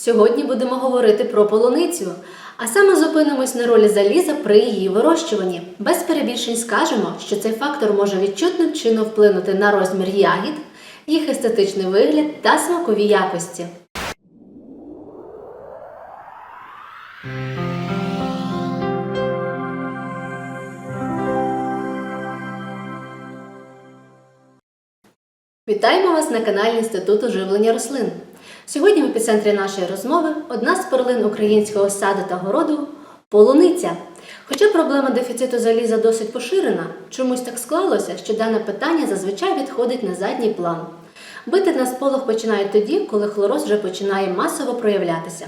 Сьогодні будемо говорити про полуницю, а саме зупинимось на ролі заліза при її вирощуванні. Без перебільшень скажемо, що цей фактор може відчутним чином вплинути на розмір ягід, їх естетичний вигляд та смакові якості. Вітаємо вас на каналі Інституту живлення рослин. Сьогодні в епіцентрі нашої розмови одна з перлин українського саду та городу полуниця. Хоча проблема дефіциту заліза досить поширена, чомусь так склалося, що дане питання зазвичай відходить на задній план. Бити на сполох починають тоді, коли хлороз вже починає масово проявлятися.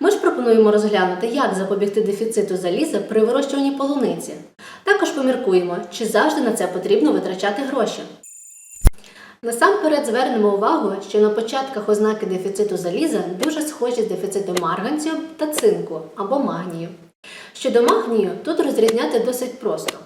Ми ж пропонуємо розглянути, як запобігти дефіциту заліза при вирощуванні полуниці. Також поміркуємо, чи завжди на це потрібно витрачати гроші. Насамперед звернемо увагу, що на початках ознаки дефіциту заліза дуже схожі з дефіцитом марганцю та цинку або магнію. Щодо магнію, тут розрізняти досить просто.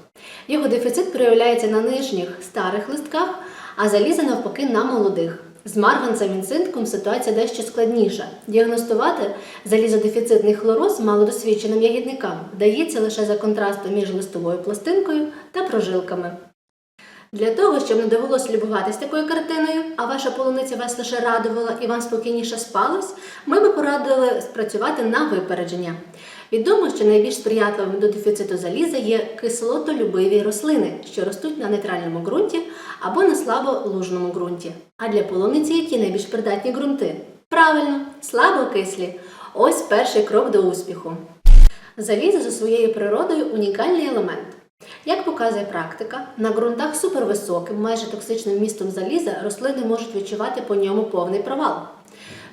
Його дефіцит проявляється на нижніх старих листках, а заліза навпаки на молодих. З марганцем і цинком ситуація дещо складніша. Діагностувати залізодефіцитний хлороз малодосвідченим ягідникам вдається лише за контрастом між листовою пластинкою та прожилками. Для того, щоб не довелося любуватись такою картиною, а ваша полуниця вас лише радувала і вам спокійніше спалось, ми би порадили спрацювати на випередження. Відомо, що найбільш сприятливими до дефіциту заліза є кислотолюбиві рослини, що ростуть на нейтральному ґрунті або на слаболужному ґрунті. А для полуниці які найбільш придатні ґрунти? Правильно, слабокислі. Ось перший крок до успіху. Залізо за своєю природою унікальний елемент. Як показує практика, на ґрунтах супервисоким, майже токсичним містом заліза рослини можуть відчувати по ньому повний провал.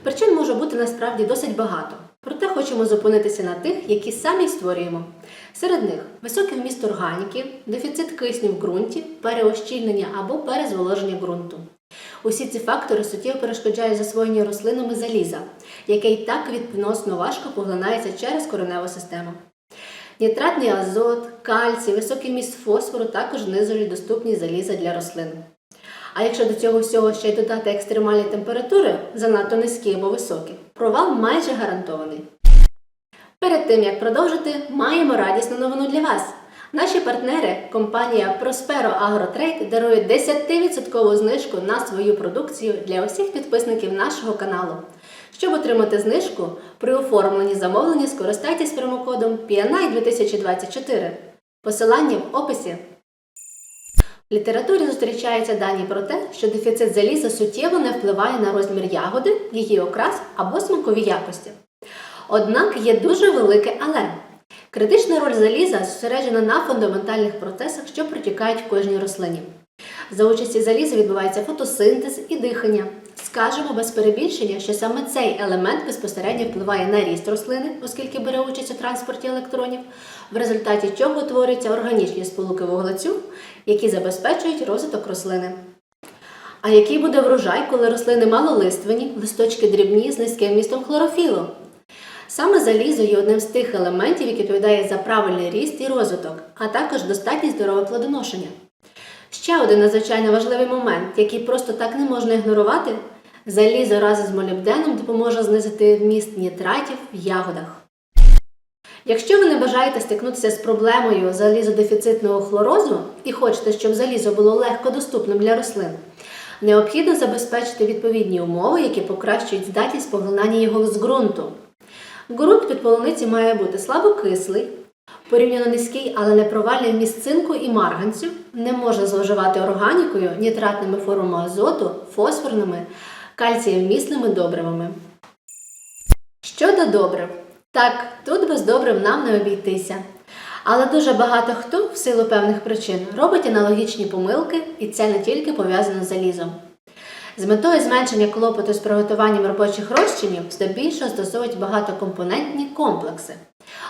Причин може бути насправді досить багато. Проте хочемо зупинитися на тих, які самі створюємо. Серед них високий вміст органіки, дефіцит кисню в ґрунті, переощільнення або перезволоження ґрунту. Усі ці фактори суттєво перешкоджають засвоєнню рослинами заліза, яке й так відносно важко поглинається через кореневу систему. Нітратний азот, кальцій, високий міст фосфору також знижують доступність заліза для рослин. А якщо до цього всього ще й додати екстремальні температури, занадто низькі або високі, провал майже гарантований. Перед тим як продовжити, маємо радісну новину для вас. Наші партнери, компанія Prospero AgroTrade, дарує 10% знижку на свою продукцію для усіх підписників нашого каналу. Щоб отримати знижку, при оформленні замовлення скористайтесь промокодом PNI 2024. Посилання в описі. В літературі зустрічаються дані про те, що дефіцит заліза суттєво не впливає на розмір ягоди, її окрас або смакові якості. Однак є дуже велике але. Критична роль заліза зосереджена на фундаментальних процесах, що протікають в кожній рослині. За участі заліза відбувається фотосинтез і дихання. Скажемо без перебільшення, що саме цей елемент безпосередньо впливає на ріст рослини, оскільки бере участь у транспорті електронів, в результаті чого утворюються органічні сполуки вуглецю, які забезпечують розвиток рослини. А який буде врожай, коли рослини малолиственні, листочки дрібні з низьким містом хлорофілу? Саме залізо є одним з тих елементів, який відповідає за правильний ріст і розвиток, а також достатнє здорове плодоношення. Ще один надзвичайно важливий момент, який просто так не можна ігнорувати, залізо разом з молібденом допоможе знизити вміст нітратів в ягодах. Якщо ви не бажаєте стикнутися з проблемою залізодефіцитного хлорозу і хочете, щоб залізо було легко доступним для рослин, необхідно забезпечити відповідні умови, які покращують здатність поглинання його з ґрунту. Ґрунт під полуниці має бути слабокислий, порівняно низький, але не провальний вміст цинку і марганцю, не можна зловживати органікою, нітратними формами азоту, фосфорними, кальцієвмісними добривами. Щодо добрив. Так, тут без добрив нам не обійтися. Але дуже багато хто, в силу певних причин, робить аналогічні помилки, і це не тільки пов'язано з залізом. З метою зменшення клопоту з приготуванням робочих розчинів здебільшого стосують багатокомпонентні комплекси.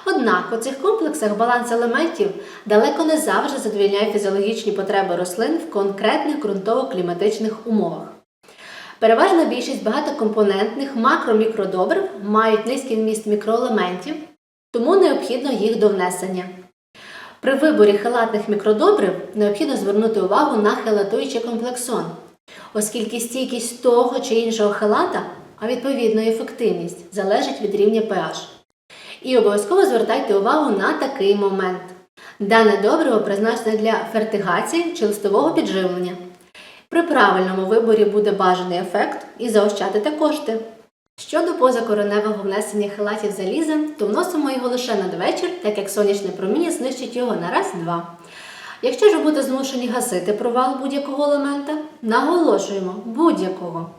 Однак у цих комплексах баланс елементів далеко не завжди задовільняє фізіологічні потреби рослин в конкретних ґрунтово-кліматичних умовах. Переважна більшість багатокомпонентних макро-мікродобрив мають низький вміст мікроелементів, тому необхідно їх довнесення. При виборі хелатних мікродобрив необхідно звернути увагу на хелатуючий комплексон, оскільки стійкість того чи іншого хелата а відповідно ефективність залежить від рівня pH. І обов'язково звертайте увагу на такий момент. Дане добриво призначене для фертигації чи листового підживлення. При правильному виборі буде бажаний ефект і заощадите кошти. Щодо позакореневого внесення хелатів заліза, то вносимо його лише надвечір, так як сонячне проміння знищить його на раз-два. Якщо ж ви будете змушені гасити провал будь-якого елемента, наголошуємо будь-якого.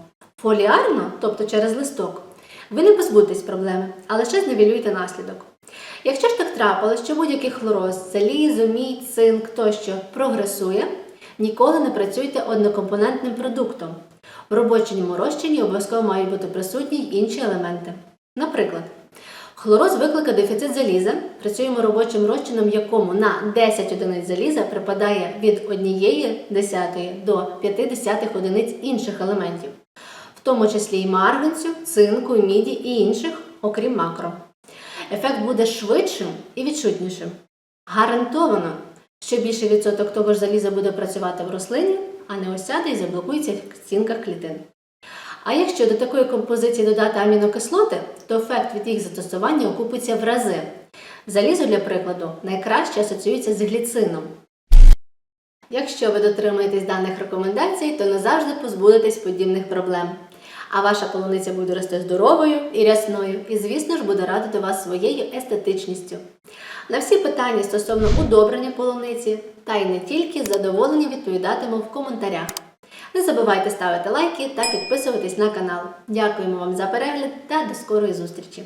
Фоліарно, тобто через листок, ви не позбудетесь проблеми, а лише зневілюєте наслідок. Якщо ж так трапилось, що будь-який хлороз, залізо, мідь, цинк тощо прогресує, ніколи не працюйте однокомпонентним продуктом. В робочому розчині обов'язково мають бути присутні й інші елементи. Наприклад, хлороз викликає дефіцит заліза. Працюємо робочим розчином, якому на 10 одиниць заліза припадає від 1 десятої до 50 одиниць інших елементів, в тому числі і марганцю, цинку, міді і інших, окрім макро. Ефект буде швидшим і відчутнішим. Гарантовано, що більший відсоток того ж заліза буде працювати в рослині, а не осяде і заблокується в стінках клітин. А якщо до такої композиції додати амінокислоти, то ефект від їх застосування окупиться в рази. Залізо, для прикладу, найкраще асоціюється з гліцином. Якщо ви дотримуєтесь даних рекомендацій, то назавжди позбудетесь подібних проблем. А ваша полуниця буде рости здоровою і рясною, і, звісно ж, буде радити вас своєю естетичністю. На всі питання стосовно удобрення полуниці та й не тільки задоволені відповідатиму в коментарях. Не забувайте ставити лайки та підписуватись на канал. Дякуємо вам за перегляд та до скорої зустрічі!